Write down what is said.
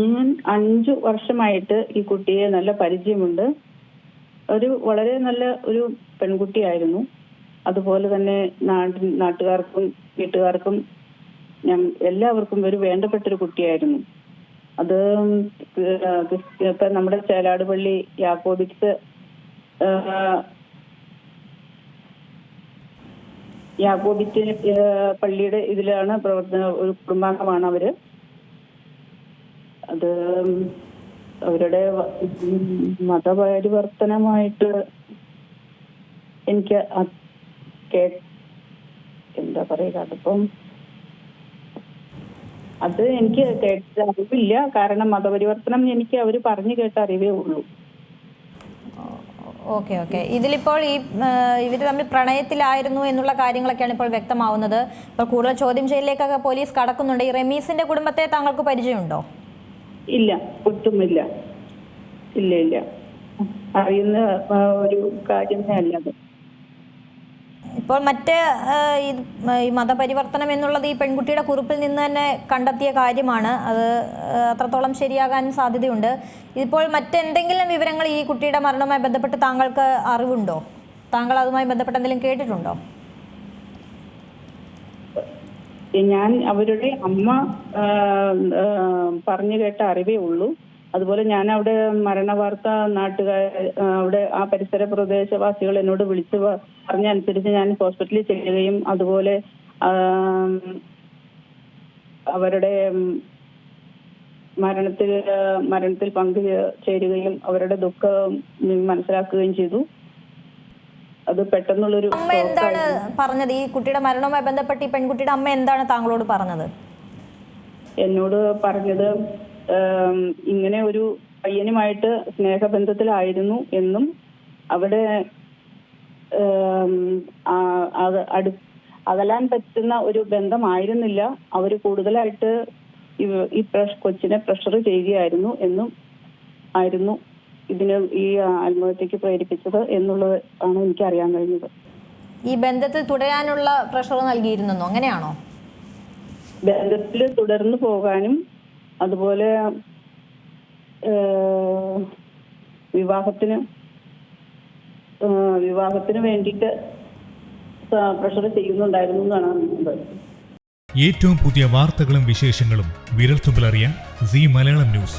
ഞാൻ അഞ്ചു വർഷമായിട്ട് ഈ കുട്ടിയെ നല്ല പരിചയമുണ്ട്. ഒരു വളരെ നല്ല ഒരു പെൺകുട്ടിയായിരുന്നു. അതുപോലെ തന്നെ നാട്ടിൽ നാട്ടുകാർക്കും വീട്ടുകാർക്കും ഞാൻ എല്ലാവർക്കും ഒരു വേണ്ടപ്പെട്ട ഒരു കുട്ടിയായിരുന്നു. അത് ഇപ്പൊ നമ്മുടെ ചേലാട് പള്ളി യാക്കോബിക്സ് പള്ളിയുടെ ഇതിലാണ് പ്രവർത്തന ഒരു കുടുംബാംഗമാണ് അവർ. അത് അവരുടെ മതപരിവർത്തനമായിട്ട് എനിക്ക് എന്താ പറയുക അതിപ്പം അത് എനിക്ക് കേട്ട അറിവില്ല. കാരണം മതപരിവർത്തനം എനിക്ക് അവർ പറഞ്ഞു കേട്ട അറിവേ ഉള്ളൂ. Okay okay. ഇതിലിപ്പോൾ ഈ ഇവർ തമ്മിൽ പ്രണയത്തിലായിരുന്നു എന്നുള്ള കാര്യങ്ങളൊക്കെയാണ് ഇപ്പോൾ വ്യക്തമാവുന്നത്. ഇപ്പോൾ കൂടുതൽ ചോദ്യം ചെയ്യലിലേക്കൊക്കെ പോലീസ് കടക്കുന്നുണ്ട്. ഈ റമീസിന്റെ കുടുംബത്തെ താങ്കൾക്ക് പരിചയമുണ്ടോ? ഇല്ല ഒട്ടുമില്ല. ഇല്ല ഇല്ല. അറിയുന്ന ഒരു കാര്യമേ അല്ല അത് ഇപ്പോൾ മറ്റ് ഈ മതപരിവർത്തനം എന്നുള്ളത് ഈ പെൺകുട്ടിയുടെ കുറിപ്പിൽ നിന്ന് തന്നെ കണ്ടെത്തിയ കാര്യമാണ്. അത് അത്രത്തോളം ശരിയാകാൻ സാധ്യതയുണ്ട്. ഇപ്പോൾ മറ്റെന്തെങ്കിലും വിവരങ്ങൾ ഈ കുട്ടിയുടെ മരണവുമായി ബന്ധപ്പെട്ട് താങ്കൾക്ക് അറിവുണ്ടോ? താങ്കൾ അതുമായി ബന്ധപ്പെട്ട് എന്തെങ്കിലും കേട്ടിട്ടുണ്ടോ? ഞാൻ അവരുടെ അമ്മ പറഞ്ഞു കേട്ട അറിവേ ഉള്ളൂ. അതുപോലെ ഞാൻ അവിടെ മരണ വാർത്ത നാട്ടുകാർ അവിടെ ആ പരിസര പ്രദേശവാസികൾ എന്നോട് വിളിച്ച് പറഞ്ഞ അനുസരിച്ച് ഞാൻ ഹോസ്പിറ്റലിൽ ചെല്ലുകയും അതുപോലെ അവരുടെ മരണത്തിൽ മരണത്തിൽ പങ്കു ചേരുകയും അവരുടെ ദുഃഖം മനസ്സിലാക്കുകയും ചെയ്തു. അത് പെട്ടെന്നുള്ളൊരു അമ്മ എന്താണ് പറഞ്ഞത്? ഈ കുട്ടിയുടെ മരണവുമായി ബന്ധപ്പെട്ട് ഈ പെൺകുട്ടിയുടെ അമ്മ എന്താണ് താങ്കളോട് പറഞ്ഞത്? എന്നോട് പറഞ്ഞത് ഇങ്ങനെ ഒരു പയ്യനുമായിട്ട് സ്നേഹബന്ധത്തിലായിരുന്നു എന്നും അവിടെ അകലാൻ പറ്റുന്ന ഒരു ബന്ധമായിരുന്നില്ല. അവർ കൂടുതലായിട്ട് ഈ കൊച്ചിനെ പ്രഷർ ചെയ്യുകയായിരുന്നു എന്നും ആയിരുന്നു. ഇതിന് ഈ ആത്മഹത്യക്ക് പ്രേരിപ്പിച്ചത് എന്നുള്ളത് ആണ് എനിക്ക് അറിയാൻ കഴിഞ്ഞത്. ഈ ബന്ധത്തിൽ തുടരാനുള്ള പ്രഷർ നൽകിയിരുന്നോ അങ്ങനെയാണോ? ബന്ധത്തിൽ തുടർന്നു പോകാനും അതുപോലെ വിവാഹത്തിന് വിവാഹത്തിന് വേണ്ടിയിട്ട് പ്രഷർ ചെയ്യുന്നുണ്ടായിരുന്നു എന്നാണ് അറിയുന്നത് ഏറ്റവും പുതിയ വാർത്തകളും വിശേഷങ്ങളും വിരൽത്തുമ്പിലറിയാൻ സി മലയാളം ന്യൂസ്.